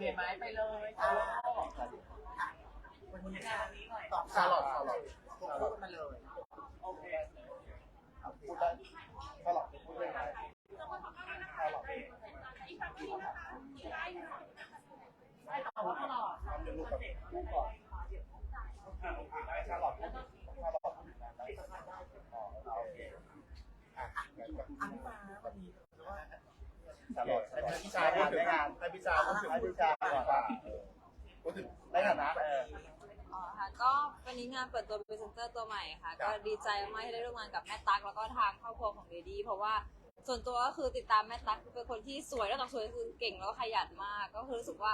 เคไหมไปเลยค่ะชาลอตชาลอตพูดมาเลยโอเคพูดได้ชาลอตพูดได้ไหมชาลอตทำเป็นลูกกับลูกก่อนอ่าโอเคได้ชาลอตชาลอตอ๋อโอเคอะงั้นก็อันมาวันนี้ชาลอตให้พี่ชาพูดถึงให้ พี่ชาพูดถึงให้พี่ชาก่อนว่าพูดถึงในฐานะเออ อ๋อค่ะก็วันนี้งานเปิดตัวพรีเซนเตอร์ตัวใหม่ค่ะ ครับ ก็ดีใจมากที่ได้ร่วมงานกับแม่ตั๊กแล้วก็ทางครอบครัวของเดดี้เพราะว่าส่วนตัวก็คือติดตามแม่ตั๊กเป็นคนที่สวยแล้วจากสวยคือเก่งแล้วก็ขยันมาก ก็คือรู้สึกว่า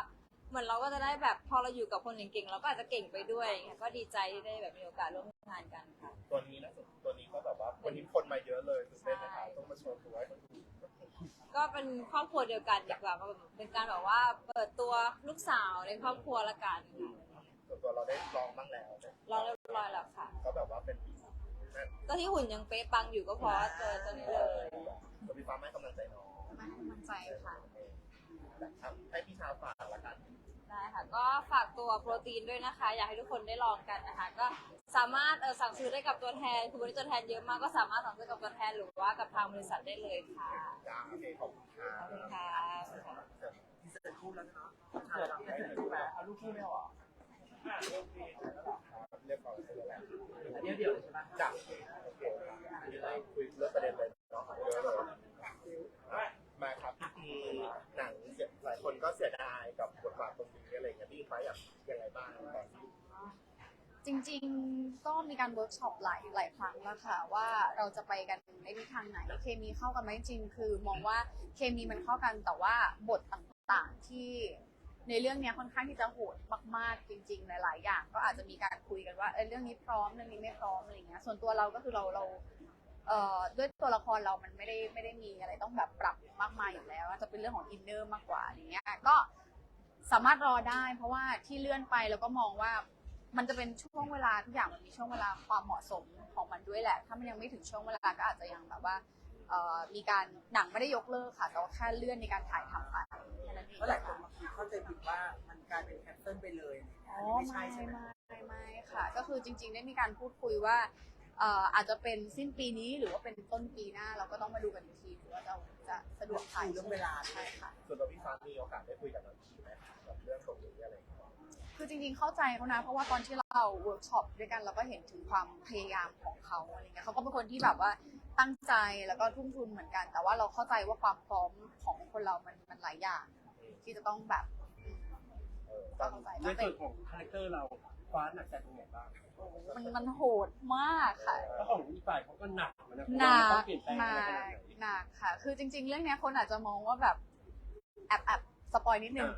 เหมือนเราก็จะได้แบบพอเราอยู่กับคนเก่งๆเราก็อาจจะเก่งไปด้วยอย่างเงี้ยก็ดีใจที่ได้แบบมีโอกาสร่วมงานกันค่ะ ตัวนี้นะตัวนี้ก็แบบว่าวันนี้คนมาเยอะเลยตื่นเต้นนะครับต้องมาโชว์ตัวให้คนดู ก็เป็นครอบครัวเดียวกันดีกว่าเป็นการแบบว่าเปิดตัวลูกสาวในครอบครัวละกันค่ะส่วนตัวเราได้ลองบ้างแล้วเราเรียบร้อยแล้วค่ะ ก็แบบว่าเป็นนั่นก็ที่หุ่นยังเป๊ะปังอยู่ก็เพราะเจอตัวนี้เลยตัวพี่ฟ้าให้กำลังใจน้องมาให้กำลังใจค่ะครับให้พี่ชาฝากละ ก็ฝากตัวโปรตีนด้วยนะคะ อยากให้ทุกคนได้ลองกันนะคะ ก็สามารถเออสั่งซื้อได้กับตัวแทนคือวันนี้ตัวแทนเยอะมากก็สามารถสั่งซื้อกับตัวแทนหรือว่ากับทางบริษัทได้เลยค่ะจ้าโอเคขอบคุณค่ะขอบคุณค่ะที่จคู่แล้วเนาะเกิดให้ถึงแปเอาลูกคู่ไม่เอาหรอเรียกก่อนเลยแหละอันนี้เดี๋ยวใช่ไหมจ้าโอเคมีอะไรคุยเรื่องประเด็นเลยเนาะเยอะเลยมาครับมีหนังเสียหลายคนก็เสียดายกับบทบาทตรงนี้อะไรเงี้ยพี่ฟ้าอยากยังไงบ้างตอนนี้ จริงๆก็มีการเวิร์กช็อปหลายหลายครั้งแล้วค่ะว่าเราจะไปกันในทิศทางไหนเคมีเข้ากันไหมจริงๆคือมองว่าเคมีมันเข้ากันแต่ว่าบทต่างๆที่ในเรื่องนี้ค่อนข้างที่จะโหดมากๆจริง ๆ หลาย ๆ อย่าง ก็อาจจะมีการคุยกันว่าเออเรื่องนี้พร้อมเรื่องนี้ไม่พร้อมอะไรเงี้ยส่วนตัวเราก็คือเราเราเอ่อด้วยตัวละครเรามันไม่ได้ไม่ได้มีอะไรต้องแบบปรับมากมายอยู่แล้วจะเป็นเรื่องของอินเนอร์มากกว่าอย่างเงี้ยก็สามารถรอได้ เพราะว่าที่เลื่อนไปแล้วก็มองว่า มันจะเป็นช่วงเวลาทุกอย่างมันมีช่วงเวลาความเหมาะสมของมันด้วยแหละ ถ้ามันยังไม่ถึงช่วงเวลาก็อาจจะยังแบบว่าเอ่อมีการหนังไม่ได้ยกเลิกค่ะแต่ว่าแค่เลื่อนในการถ่ายทำไปแค่นั้นเองเพราะหลายคนมาเข้าใจผิดว่ามันกลายเป็นแคนเซิลไปเลยอ๋อไม่ไม่ใช่ใช่ไม่ไหมไม่ไม่ค่ะ ก็คือจริง ๆ ได้มีการพูดคุยว่าเอ่ออาจจะเป็นสิ้นปีนี้หรือว่าเป็นต้นปีหน้าเราก็ต้องมาดูกันอีกทีว่าเราจะสะดวกถ่ายเรื่องเวลาใช่ค่ะส่วนตัวพี่ฟ้ามีโอกาสได้คุยกับน้องทีไหมกับเรื่องตรงนี้อะไรเงี้ย คือจริงๆเข้าใจเขานะเพราะว่าตอนที่เราเวิร์กช็อปด้วยกันเราก็เห็นถึงความพยายามของเขาอะไรเงี้ยเขาก็เป็นคนที่แบบว่าตั้งใจแล้วก็ทุ่มทุนเหมือนกัน แต่ว่าเราเข้าใจว่าความพร้อมของคนเรามันมันหลายอย่าง ที่จะต้องแบบอืมเออก็ต้องเข้าใจในว่าเป็ส่นวนของคาแรคเตอร์เราคว้าหนักใจตรงไหนบ้างมันมันโหดมากค่ะ เพราะของอีกฝ่ายเขาก็หนักเหมือนกันหนักต้องเปลี่ยนแปลงหอะไรนัขนาดกไหนหนักค่ะ คือจริง ๆ เรื่องเนี้ยคนอาจจะมองว่าแบบแอบแอบส ปอยนิดนึง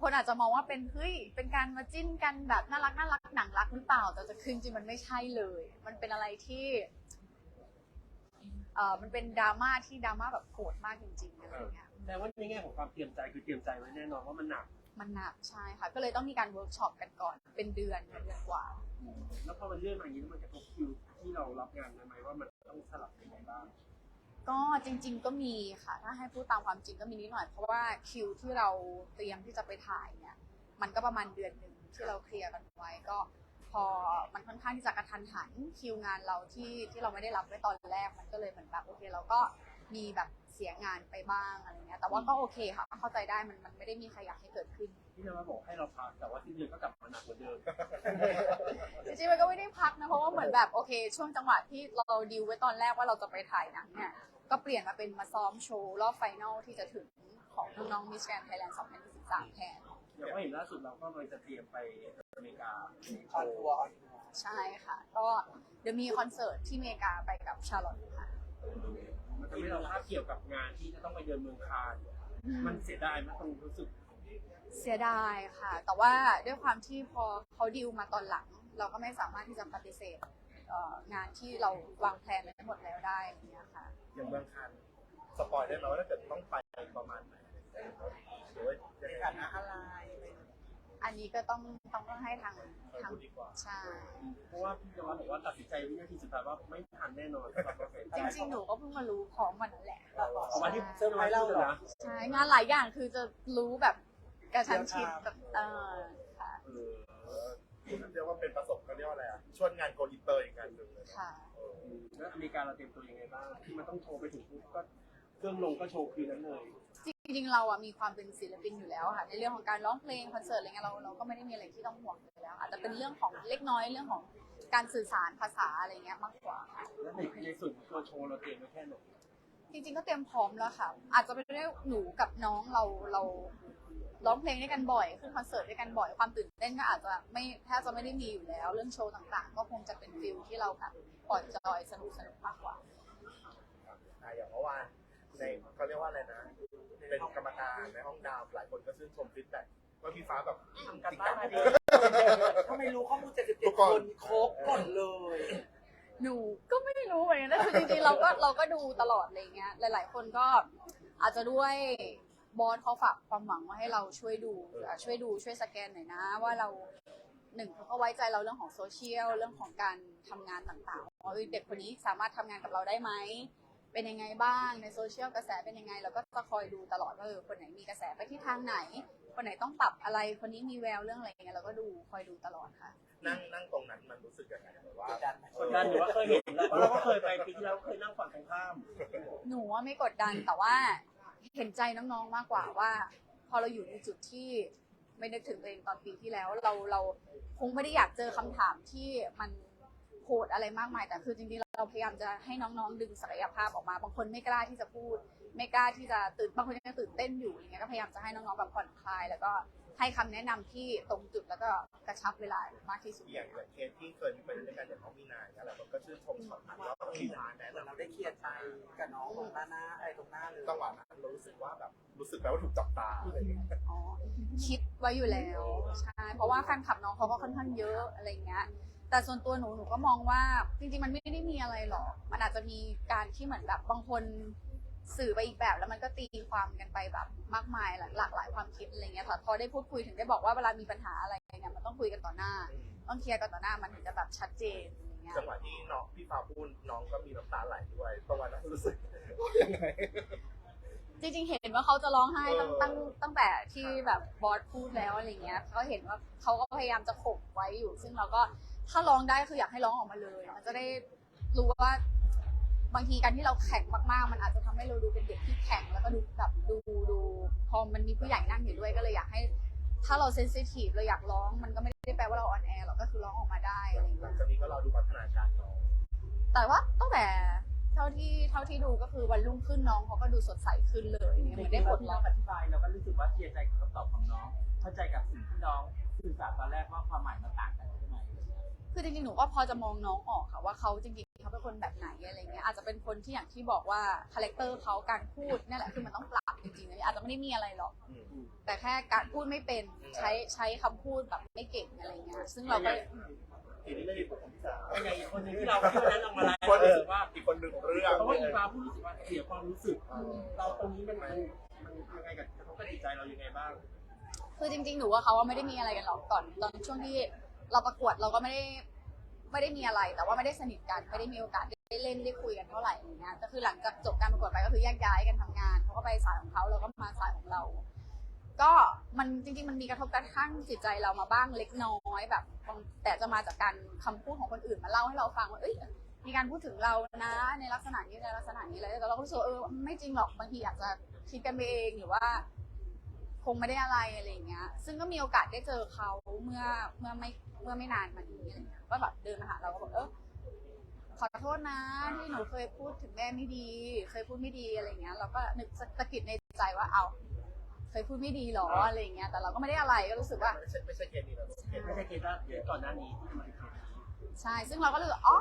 คนอาจจะมองว่าเป็นเฮ้ยเป็นการมาจิ้นกันแบบน่ารักน่ารักหนังรักหรือเปล่า แต่จะคือจริงๆมันไม่ใช่เลย มันเป็นอะไรที่เอ่อมันเป็นดราม่าที่ดราม่าแบบโหดมากจริงๆอะไรเงี้ยแต่ว่าในแง่ของความเตรียมใจคือเตรียมใจไว้แน่นอนว่ามันหนักมันหนักใช่ค่ะ ก็เลยต้องมีการเวิร์กช็อปกันก่อนเป็นเดือนเดือนกว่า แล้วพอมันเลื่อนมาอย่างนี้แล้วมันกระทบคิวที่เรารับงานได้ไหมว่ามันต้องสลับยังไงบ้าง ก็จริง ๆ ก็มีค่ะ ถ้าให้พูดตามความจริงก็มีนิดหน่อย เพราะว่าคิวที่เราเตรียมที่จะไปถ่ายเนี่ย มันก็ประมาณเดือนหนึ่งที่เราเคลียร์กันไว้ก็ พอมันค่อนข้างที่จะกระทันหันคิวงานเราที่ที่เราไม่ได้รับไว้ตอนแรกมันก็เลยเหมือนแบบโอเคเราก็มีแบบเสียงานไปบ้างอะไรเงี้ย แต่ว่าก็โอเคค่ะ เข้าใจได้มันมันไม่ได้มีใครอยากให้เกิดขึ้น ที่นวัดบอกให้เราพักแต่ว่าที่เดือนก็กลับมาหนักเหมือนเดิม จริงๆมันก็ไม่ได้พักนะเพราะว่าเหมือนแบบโอเค ช่วงจังหวะที่เราดีลไว้ตอนแรกว่าเราจะไปถ่ายหนังเนี่ย ก็เปลี่ยนมาเป็นมาซ้อมโชว์รอบไฟนอลที่จะถึงของน้องมิสแกรนไทยแลนด์2023แทนอย่างว่าเห็นล่าสุดเราก็กำลังจะเตรียมไปอเมริกาออนทัวร์ออนทัวร์ใช่ค่ะ ก็เดี๋ยวมีคอนเสิร์ตที่อเมริกาไปกับชาร์ลอตค่ะมันทำให้เราคาบเกี่ยวกับงานที่จะต้องไปเดินเมืองคานอืมมันเสียดายไหมันต้องรู้สึก เสียดายค่ะ แต่ว่าด้วยความที่พอเขาดิวมาตอนหลัง เราก็ไม่สามารถที่จะปฏิเสธ เอ่องานที่เราวางแผนไว้หมดแล้วได้อะไรอย่างเงี้ยค่ะ อย่างเมืองคันสปอยได้ไหมว่าถ้าเกิดต้องไปประมาณไหนหรือว่ายังในไงฐานะอะไรอะไรอย่างเงี้ยอันนี้ก็ต้องต้องต้องให้ทางเออทางพูดดีกว่า ใช่เพราะว่าพี่นวัดบอกว่าตัดสินใจวินาทีสุดท้ายว่าไม่ทันแน่นอนสำหรับเราจริงๆหนูก็เพิ่งมารู้พร้อมวันนั้นแหละเอาวันที่เซอร์ไพรส์เราเลยนะใช่งานหลายอย่างคือจะรู้แบบกระชั้นชิดแบบเออค่ะ เออเรียกว่าเป็นประสบ ชวนงานโกอินเตอร์อีกงานหนึ่งเลยนะค่ะ เออแล้วอเมริกาเราเตรียมตัวยังไงบ้างที่มันต้องโทรไปถึงปุ๊บก็เครื่องลงก็โชว์คืนนั้นเลย จริงๆ เราอะมีความเป็นศิลปินอยู่แล้วค่ะ ในเรื่องของการร้องเพลงคอนเสิร์ตอะไรเงี้ยเราเราก็ไม่ได้มีอะไรที่ต้องห่วงอยู่แล้ว อาจจะเป็นเรื่องของเล็กน้อยเรื่องของการสื่อสารภาษาอะไรเงี้ยมากกว่าค่ะ แล้วในในส่วนของตัวโชว์เราเตรียมไว้แค่ไหนจริงๆ ก็เตรียมพร้อมแล้วค่ะ อาจจะเป็นเรื่องหนูกับน้องเราเรา ร้องเพลงด้วยกันบ่อยขึ้นคอนเสิร์ตด้วยกันบ่อยความตื่นเต้นก็อาจจะไม่แทบจะไม่ได้มีอยู่แล้ว เรื่องโชว์ต่างๆ ก็คงจะเป็นฟิลที่เราแบบปล่อยจอยสนุกสนุกมากกว่าอะอย่างเมื่อวานในเขาเรียกว่าอะไรนะ เป็นกรรมการในห้องดาวหลายคนก็ชื่นชมฟีดแบ็กว่าพี่ฟ้าแบบจริงจังมากเลยทำไมรู้ข้อมูลทุก77คคนนครบก่อนเลย หนูก็ไม่รู้เหมือนกันนะคือจริงๆเราก็เราก็ดูตลอดอะไรเงี้ย หลาย ๆ คนก็อาจจะด้วย บอสเขาฝากความหวังมาให้เราช่วยดูอะช่วยดูช่วยสแกนหน่อยนะ ว่าเราหนึ่งเขาก็ไว้ใจเราเรื่องของโซเชียลเรื่องของการทำงานต่างๆว่าเอ้ยเด็กคนนี้สามารถทำงานกับเราได้ไหมเป็นยังไงบ้างในโซเชียลกระแสเป็นยังไงเราก็จะคอยดูตลอดว่าเออคนไหนมีกระแสไปที่ทางไหน คนไหนต้องปรับอะไรคนนี้มีแววเรื่องอะไรเงี้ยเราก็ดูคอยดูตลอดค่ะ นั่งนั่งตรงนั้นมันรู้สึกยังไงแบบว่ากดดันไหมกดดันหรือว่าเคยเห็นแล้วเพราะเราก็เคยไปปีที่แล้วเคยนั่งฝั่งตรงข้าม หนูว่าไม่กดดันแต่ว่า เห็นใจน้องๆมากกว่าว่า พอเราอยู่ในจุดที่ไม่นึกถึงตัวเองตอนปีที่แล้ว เราเราคงไม่ได้อยากเจอคำถามที่มันโหดอะไรมากมาย แต่คือจริงๆเราพยายามจะให้น้องๆ ดึงศักยภาพออกมา บางคนไม่กล้าที่จะพูด ไม่กล้าที่จะตื่นบางคนยังตื่นเต้นอยู่อย่างเงี้ยก็พยายามจะให้น้องๆแบบผ่อนคลายแล้วก็ ให้คำแนะนำที่ตรงจุดแล้วก็กระชับเวลามากที่สุด อย่างอย่างเคสที่เคยมีไปด้วยกันอย่างน้องมีนาเนี่ยหลายคนก็ชื่นชมช็อตนั้นว่าพี่ฟ้าแนะเหมือนนำเราได้เคลียร์ใจกับน้องตรงหน้าหน้าไอ้ตรงหน้าเลยจังหวะนั้นเรารู้สึกว่าแบบรู้สึกแล้วว่าถูกจับตาอะไรอย่างเงี้ย อ๋อคิดไว้อยู่แล้วใช่เพราะว่าแฟนคลับน้องเขาก็ค่อนข้างเยอะอะไรเงี้ย แต่ส่วนตัวหนูหนูก็มองว่าจริงๆมันไม่ได้มีอะไรหรอก มันอาจจะมีการที่เหมือนแบบบางคน สื่อไปอีกแบบแล้วมันก็ตีความกันไปแบบมากมายหลากหลากหลายความคิดอะไรเงี้ยแต่พอได้พูดคุยถึงได้บอกว่าเวลามีปัญหาอะไรเนี่ยมันต้องคุยกันต่อหน้า ต้องเคลียร์กันต่อหน้ามันถึงจะแบบชัดเจนอะไรเงี้ยจังหวะที่น้องพี่ฟ้าพูดน้องก็มีน้ำตาไหลด้วยประมาณนั้นรู้สึกยังไงจริงๆ เห็นว่าเขาจะร้องไห้ตั้งเออตั้งตั้งแต่ที่แบบบอสพูดแล้วอะไรเงี้ยเขาเห็นว่าเขาก็พยายามจะข่มไว้อยู่ ซึ่งเราก็ถ้าร้องได้คืออยากให้ร้องออกมาเลยมันจะได้รู้ว่า บางทีการที่เราแข็งมากๆ มันอาจจะทำให้เราดูเป็นเด็กที่แข็งแล้วก็ดูแบบดูดูพอมันมีผู้ใหญ่นั่งอยู่ด้วยก็เลยอยากให้ ถ้าเราเซนซิทีฟเราอยากร้อง มันก็ไม่ได้แปลว่าเราอ่อนแอหรอกก็คือร้องออกมาได้อะไรหลัเงี้งยจากนี้ก็รอดูพัฒนาการน้อง แต่ว่าตั้งแต่เท่าที่เท่าที่ดูก็คือวันรุ่งขึ้นน้องเขาก็ดูสดใสขึ้นเลยเหมือนได้ปลดล็อก อธิบายเราก็รู้สึกว่าเคลียร์ใจกับคำตอบของน้อง เข้าใจกับสิ่งที่น้องสื่อสารตอนแรกว่าความหมายมันต่างกันใช่ไหม คือจริงๆหนูก็พอจะมองน้องออกค่ะว่าเขาจริงๆเขาเป็นคนแบบไหนอะไรเงี้ยอาจจะเป็นคนที่อย่างที่บอกว่าคาแรคเตอร์เขาการพูดนี่แหละคือมันต้องปรับจริงๆนะอาจจะไม่ได้มีอะไรหรอกอืมแต่แค่การพูดไม่เป็นใช้ใช้คำพูดแบบไม่เก่งอะไรเงี้ยซึ่งเราก็ทีนี้เลยผมพี่สาวเป็นไงอีกคนหนึงที่เราที่วันนั้นเรามาไลฟ์คนรู้รู้สึสึกกว่าว่าอีกคนหนึ่งของเรื่องเพราะว่าอีฟ้าพูดรู้สึกว่าเสียความรู้สึกเออเราตรงนี้มันมันมันยังไงกับกระทบกับจิตใจเรายังไงบ้าง คือจริงๆหนูว่าเขาว่าไม่ได้มีอะไรกันหรอกก่อนตอนช่วงที่ เราประกวดเราก็ไม่ได้ไม่ได้มีอะไร แต่ว่าไม่ได้สนิทกันไม่ได้มีโอกาสได้เล่นได้คุยกันเท่าไหร่อย่างเงี้ยก็คือหลังจากจบการประกวดไปก็คือแยกย้ายกันทำงานเขาก็ไปสายของเขาเราก็มาสายของเรา ก็มันจริง ๆ มันมีกระทบกระทั่งจิตใจเรามาบ้างเล็กน้อยแบบ แต่จะมาจากการคำพูดของคนอื่นมาเล่าให้เราฟังว่าเอ้ยมีการพูดถึงเรานะ ในลักษณะนี้ในลักษณะนี้เลยแต่เราก็รู้สึกเออไม่จริงหรอกบางทีอาจจะคิดกันไปเองหรือว่า คงไม่ได้อะไรอะไรอย่างเงี้ย ซึ่งก็มีโอกาสได้เจอเขาเมื่อเมื่อไม่เมื่อไม่นานมานี้อะไรเงี้ยก็แบบเดินมาหาเราก็บอกเออขอโทษนะที่หนูเคยพูดถึงแม่ไม่ดี เคยพูดไม่ดีอะไรเงี้ยเราก็นึกสะกิดในใจว่าเอา เคยพูดไม่ดีหรออะไรเงี้ยแต่เราก็ไม่ได้อะไรก็รู้สึกว่าไม่ใช่ไม่ใช่เคสนี้แล้วเคสไม่ใช่เคสว่าเคสก่อนหน้านี้ที่มันเป็นเคสใช่ ซึ่งเราก็เลยอ๋อ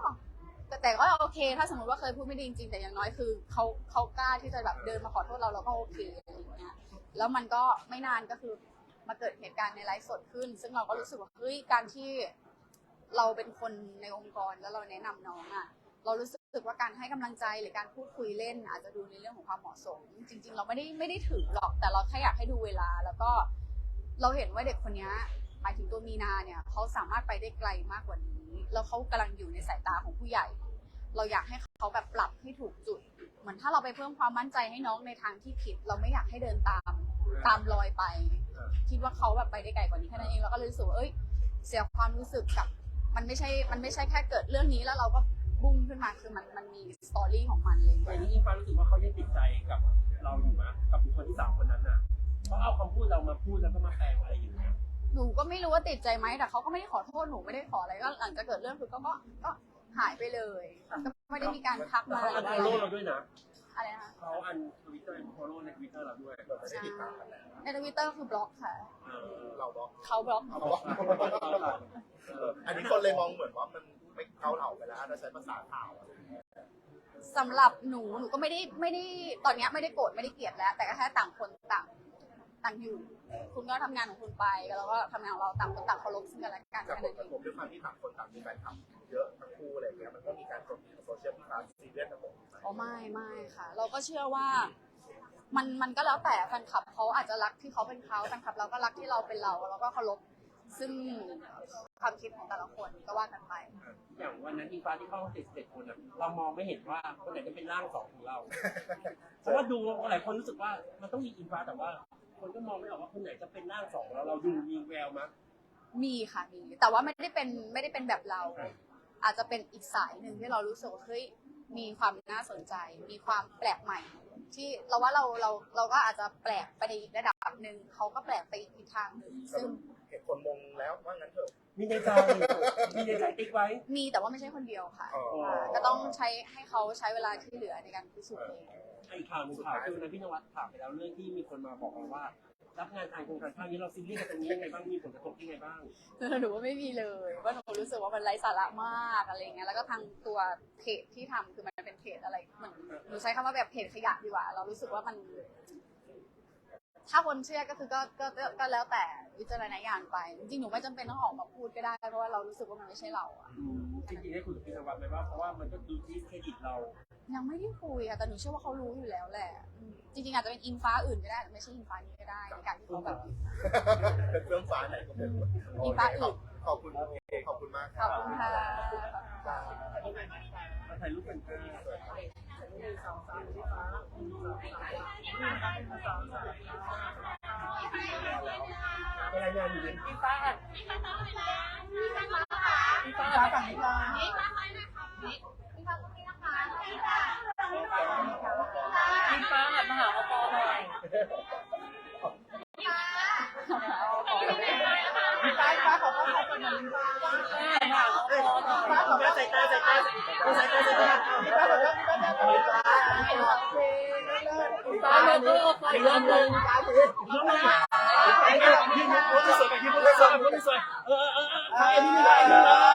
แต่แต่ก็โอเค ถ้าสมมติว่าเคยพูดไม่ดีจริงๆแต่อย่างน้อยคือเขาเขากล้าที่จะแบบเดินมาขอโทษเราเราก็โอเคอะไรอย่างเงี้ย แล้วมันก็ไม่นานก็คือมาเกิดเหตุการณ์ในไลฟ์สดขึ้น ซึ่งเราก็รู้สึกว่าเฮ้ยการที่เราเป็นคนในองค์กรแล้วเราแนะนำน้องอะเรารู้สึกว่าการให้กำลังใจหรือการพูดคุยเล่น อาจจะดูในเรื่องของความเหมาะสม จริง ๆ เราไม่ได้ไม่ได้ถือหรอกแต่เราแค่อยากให้ดูเวลา แล้วก็เราเห็นว่าเด็กคนนี้หมายถึงตัวมีนาเนี่ยเขาสามารถไปได้ไกลมากกว่านี้ แล้วเขากำลังอยู่ในสายตาของผู้ใหญ่ เราอยากให้เขาแบบปรับให้ถูกจุด เหมือนถ้าเราไปเพิ่มความมั่นใจให้น้องในทางที่ผิด เราไม่อยากให้เดินตาม ตามรอยไป คิดว่าเขาแบบไปได้ไกลกว่านี้แค่นั้นเองเราก็เลยรู้สึกว่าเอ้ย เสียความรู้สึกกับ มันไม่ใช่ มันไม่ใช่แค่เกิดเรื่องนี้แล้วเราก็บุ้งขึ้นมาคือมันมันมีสตอรี่ของมันเลยแต่นี้อิงฟ้ารู้สึกว่าเขายังติดใจกับเราอยู่นะกับบุคคลที่สามคนนั้นน่ะเขาเอาคำพูดเรามาพูดแล้วก็มาแปลงอะไรอยู่เนี่ยหนูก็ไม่รู้ว่าติดใจไหมแต่เขาก็ไม่ได้ขอโทษหนูไม่ได้ขออะไรก็หลังจากเกิดเรื่องคือก็ก็ก็หายไปเลยก็ไม่ได้มีการทักแล้วมาเขาอันฟอลโล่เราด้วยนะ อะไรนะคะเขาอันทวิตเตอร์ฟอลโล่ในทวิตเตอร์เราด้วยเหมือนไม่ได้ติดตามกันแล้วในทวิตเตอร์คือบล็อกค่ะ เออเราบอกเขาบล็อกเขาบอกอันนี้คนเลยมองเหมือนว่ามันไม่เข้าเราไปแล้วถ้าใช้ภาษาข่าวอะไรอย่างเงี้ยสำหรับหนูหนูก็ไม่ได้ไม่ได้ตอนเนี้ยไม่ได้โกรธไม่ได้เกลียดแล้ว แต่ก็แค่ต่างคนต่าง ต่างอยู่ คุณก็ทำงานของคุณไปแล้วก็ทำงานของเราต่างคนต่างเคารพซึ่งกันและกันจากแค่ผนั้ลนกเอระทงบด้วยความที่ต่างคนต่างมีแฟนคลับเยอะทั้งคู่อะไรอย่างเงี้ยมันก็มีการโจมตีในโซเชียลที่ฟ้าซีเรียสกับผมอ๋อไม่ไม่ค่ะ เราก็เชื่อว่ามันมันก็แล้วแต่แฟนคลับเขาอาจจะรักที่เขาเป็นเขาแฟนคลับเราก็รักที่เราเป็นเราแล้วก็เคารพซึ่งความคิดของแต่ละคนก็ว่ากันไป อย่างวันนั้นอิงฟ้าที่เข้าติดเจ็ดคนอะเรามองไม่เห็นว่าคนไหนจะเป็นร่างสองของเรา เพราะว่าดูหลายคนรู้สึกว่ามันต้องมีอิงฟ้าแต่ว่า คนก็มองไม่ออกว่าคนไหนจะเป็นร่างสองของเราเราดูมีแววมั้ยมีค่ะมี แต่ว่าไม่ได้เป็นไม่ได้เป็นแบบเรา อาจจะเป็นอีกสายหนึ่งที่เรารู้สึกว่าเฮ้ยมีความน่าสนใจ มีความแปลกใหม่ ที่เราว่าเราเราเราก็อาจจะแปลกไปในอีกระดับหนึ่งเขาก็แปลกไปอีกทางหนึ่งซึ่งเห็นคนมงแล้วว่างั้นเถอะ มีในใจมีในใจติ๊กไว้ มีแต่ว่าไม่ใช่คนเดียวค่ะอ๋อาก็ต้องใช้ให้เขาใช้เวลาที่เหลือในการพิสูจน์เอง อีกข่าวหนึ่งข่าวคือนะพี่นวัดถามไปแล้วเรื่องที่มีคนมาบอกเราว่า รับงานทางโครงการข้างนี้เราซีเรียสกับตรงนี้ยังไงบ้างมีผลกระทบยังไงบ้างหนูว่าไม่มีเลยว่าหนูรู้สึกว่ามันไร้สาระมากอะไรเงี้ยแล้วก็ทางตัวเพจที่ทำคือมันเป็นเพจอะไรเหมือนหนูใช้คำว่าแบบเพจขยะดีกว่า เรารู้สึกว่ามันถ้าคนเชื่อก็คือก็ก็ก็ก็แล้วแต่วิจารณญาณไป จริงๆหนูไม่จำเป็นต้องออกมาพูดก็ได้ เพราะว่าเรารู้สึกว่ามันไม่ใช่เราอะจริงๆได้คุยกับพี่นวัดไหมว่าเพราะว่ามันก็ดูที่เครดิตเรา ยังไม่ได้คุยอะแต่หนูเชื่อว่าเขารู้อยู่แล้วแหละอืมจริงๆอาจจะเป็นอินฟ้าอื่นก็ได้แต่ไม่ใช่อินฟ้านี้ก็ได้ในการที่เขาแบบ เป็นเครื่องฟ้าไหนก็เป็นมีฟ้าอื่น ขอบคุณโอเคขอบคุณมากขอบคุณค่ะมาถ่ายรูปกันค่ะอะไรงานอยู่เนี่ยพี่ฟ้าฝั่งนี้ก่อนพี่ฟ้าฝั่งนี้มาหาอปอหน่อยพี่ฟ้าพี่ฟ้าขอเข้าไปก่อนหน่อยพี่ฟ้าพี่ฟ้าขอเข้า ใส่ ตาใส่ตาใส่ตาใส่ตาพี่ฟ้าขอเข้าพี่ฟ้าพี่ฟ้าโลโก้อีกรอบนึงน้องมายืนยืนพูดสวยกับยืนพูดสวยพูดสวยเออเออเออถ่ายนี่ไม่ได้เลย